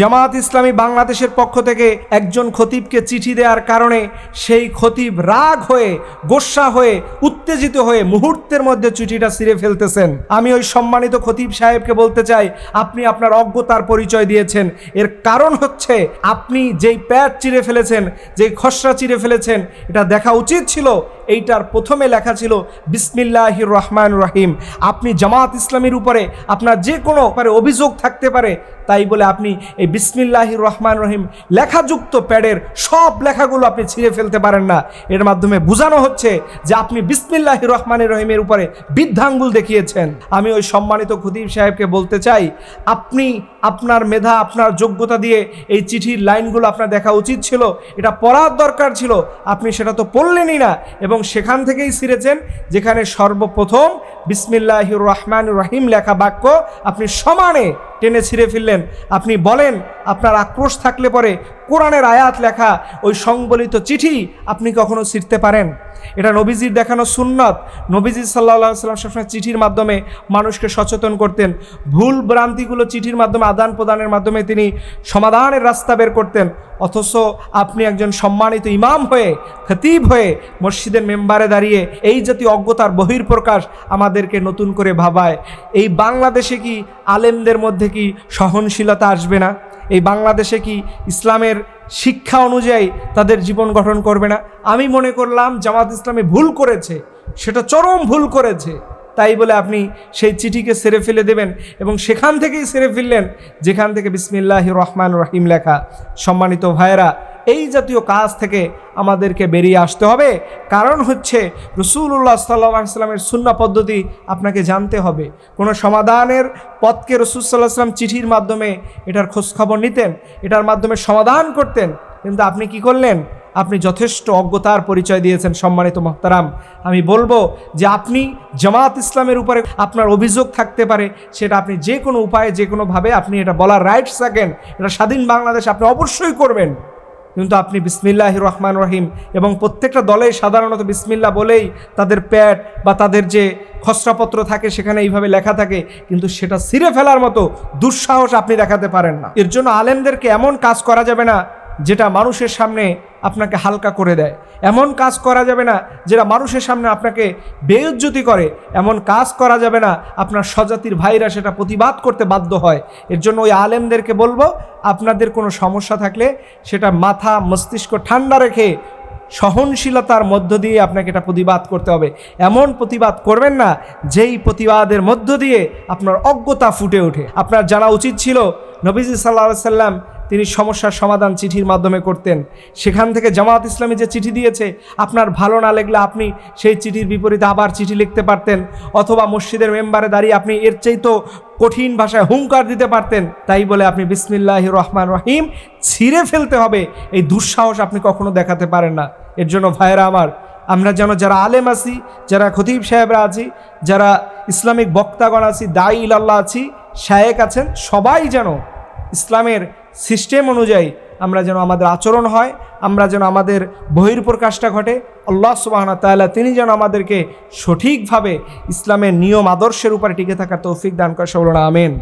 জামাত ইসলামী বাংলাদেশের পক্ষ থেকে একজন খতিবকে চিঠি দেওয়ার কারণে সেই খতিব রাগ হয়ে গোস্সা হয়ে, উত্তেজিত হয়ে মুহূর্তের মধ্যে চিঠিটা ছিঁড়ে ফেলতেছেন। আমি ওই সম্মানিত খতিব সাহেবকে বলতে চাই, আপনি আপনার অজ্ঞতার পরিচয় দিয়েছেন। এর কারণ হচ্ছে আপনি যেই প্যাড চিড়ে ফেলেছেন, যেই খসড়া চিড়ে ফেলেছেন, এটা দেখা উচিত ছিল। এইটার প্রথমে লেখা ছিল বিসমিল্লাহ রহমান রহিম। আপনি জামাত ইসলামের উপরে আপনার যে কোনো ব্যাপারে অভিযোগ থাকতে পারে, তাই বলে আপনি এই বিসমিল্লাহ রহমান রহিম লেখাযুক্ত প্যাডের সব লেখাগুলো আপনি ছিঁড়ে ফেলতে পারেন না। এর মাধ্যমে বোঝানো হচ্ছে যে আপনি বিসমিল্লাহ রহমান রহিমের উপরে বৃদ্ধাঙ্গুল দেখিয়েছেন। আমি ওই সম্মানিত খুদিব সাহেবকে বলতে চাই, আপনি আপনার মেধা, আপনার যোগ্যতা দিয়ে এই চিঠির লাইনগুলো আপনার দেখা উচিত ছিল, এটা পড়ার দরকার ছিল, আপনি সেটা তো পড়লেনই না, এবং সেখান থেকেই ছিঁড়েছেন যেখানে সর্বপ্রথম বিসমিল্লাহ রহমান রহিম লেখা বাক্য আপনি সমানে টেনে ছিঁড়ে ফেললেন। আপনি বলেন, আপনার আক্রোশ থাকলে পরে কোরআনের আয়াত লেখা, ওই সংবলিত চিঠি আপনি কখনো ছিঁড়তে পারেন? এটা নবীজির দেখানো সুন্নত। নবীজি সাল্লাহ সাল্লাম সবসময় চিঠির মাধ্যমে মানুষকে সচেতন করতেন। ভুল ভ্রান্তিগুলো চিঠির মাধ্যমে, আদান প্রদানের মাধ্যমে তিনি সমাধানের রাস্তা বের করতেন। অথচ আপনি একজন সম্মানিত ইমাম হয়ে, খতিব হয়ে মসজিদের মেম্বারে দাঁড়িয়ে এই জাতীয় অজ্ঞতার বহির্প্রকাশ আমাদেরকে নতুন করে ভাবায়। এই বাংলাদেশে কি আলেমদের মধ্যে কি সহনশীলতা আসবে না? এই বাংলাদেশে কি ইসলামের শিক্ষা অনুযায়ী তাদের জীবন গঠন করবে না? আমি মনে করলাম জামাত ইসলামী ভুল করেছে, সেটা চরম ভুল করেছে। তাই বলে আপনি সেই চিঠিকে সেরে ফেলে দেবেন এবং সেখান থেকেই সেরে ফেললেন, যেখান থেকে বিসমিল্লাহ রহমান রহিম লেখা। সম্মানিত ভাইয়েরা এই জাতীয় কাজ থেকে আমাদেরকে বেরিয়ে আসতে হবে। কারণ হচ্ছে রসুল্লাহ সাল্লাহ সাল্লামের সুন্না পদ্ধতি আপনাকে জানতে হবে। কোনো সমাধানের পথকে রসুল সাল্লাহ সাল্লাম চিঠির মাধ্যমে এটার খোঁজখবর নিতেন, এটার মাধ্যমে সমাধান করতেন, কিন্তু আপনি কি করলেন? আপনি যথেষ্ট অজ্ঞতার পরিচয় দিয়েছেন, সম্মানিত মোহতারাম। আমি বলব যে আপনি জামাত ইসলামের উপরে আপনার অভিযোগ থাকতে পারে, সেটা আপনি যে কোনো উপায়ে, যে কোনোভাবে আপনি এটা বলার রাইটস থাকেন এটা স্বাধীন বাংলাদেশ আপনি অবশ্যই করবেন। কিন্তু আপনি বিসমিল্লাহ রহমান রহিম এবং প্রত্যেকটা দলেই সাধারণত বিসমিল্লা বলেই তাদের প্যাট বা তাদের যে খসড়াপত্র থাকে সেখানে এইভাবে লেখা থাকে, কিন্তু সেটা ছিঁড়ে ফেলার মতো দুঃসাহস আপনি দেখাতে পারেন না। এর জন্য আলেমদেরকে এমন কাজ করা যাবে না যেটা মানুষের সামনে আপনাকে হালকা করে দেয়। এমন কাজ করা যাবে না যেটা মানুষের সামনে আপনাকে বেউজ্জতি করে। এমন কাজ করা যাবে না আপনার স্বজাতির ভাইরা সেটা প্রতিবাদ করতে বাধ্য হয়। এর জন্য ওই আলেমদেরকে বলব, আপনাদের কোনো সমস্যা থাকলে সেটা মাথা মস্তিষ্ক ঠান্ডা রেখে সহনশীলতার মধ্য দিয়ে আপনাকে এটা প্রতিবাদ করতে হবে। এমন প্রতিবাদ করবেন না যেই প্রতিবাদের মধ্য দিয়ে আপনার অজ্ঞতা ফুটে ওঠে। আপনার জানা উচিত ছিল, নবীজি সাল্লা সাল্লাম তিনি সমস্যার সমাধান চিঠির মাধ্যমে করতেন। সেখান থেকে জামাত ইসলামী যে চিঠি দিয়েছে, আপনার ভালো না লাগলে আপনি সেই চিঠির বিপরীতে আবার চিঠি লিখতে পারতেন, অথবা মসজিদের মেম্বারে দাঁড়িয়ে আপনি এর চেয়ে তো কঠিন ভাষায় হুঙ্কার দিতে পারতেন। তাই বলে আপনি বিসমিল্লাহ রহমান রহিম ছিঁড়ে ফেলতে হবে, এই দুঃসাহস আপনি কখনো দেখাতে পারেন না। এর জন্য ভাইয়েরা আমার, আমরা যেন যারা আলেম আছি, যারা খতিব সাহেবরা আছি, যারা ইসলামিক বক্তাগণ আছি দায়ী ইলাল্লাহ আছি, শায়েক আছেন, সবাই যেন ইসলামের সিস্টেম অনুযায়ী আমরা যেন আমাদের আচরণ হয়, আমরা যেন আমাদের বহির্প্রকাশটা ঘটে, আল্লাহ সুবাহনা তাল্লাহ তিনি যেন আমাদেরকে সঠিকভাবে ইসলামের নিয়ম আদর্শের উপরে টিকে থাকার তৌফিক দান করে সবলনা আমেন।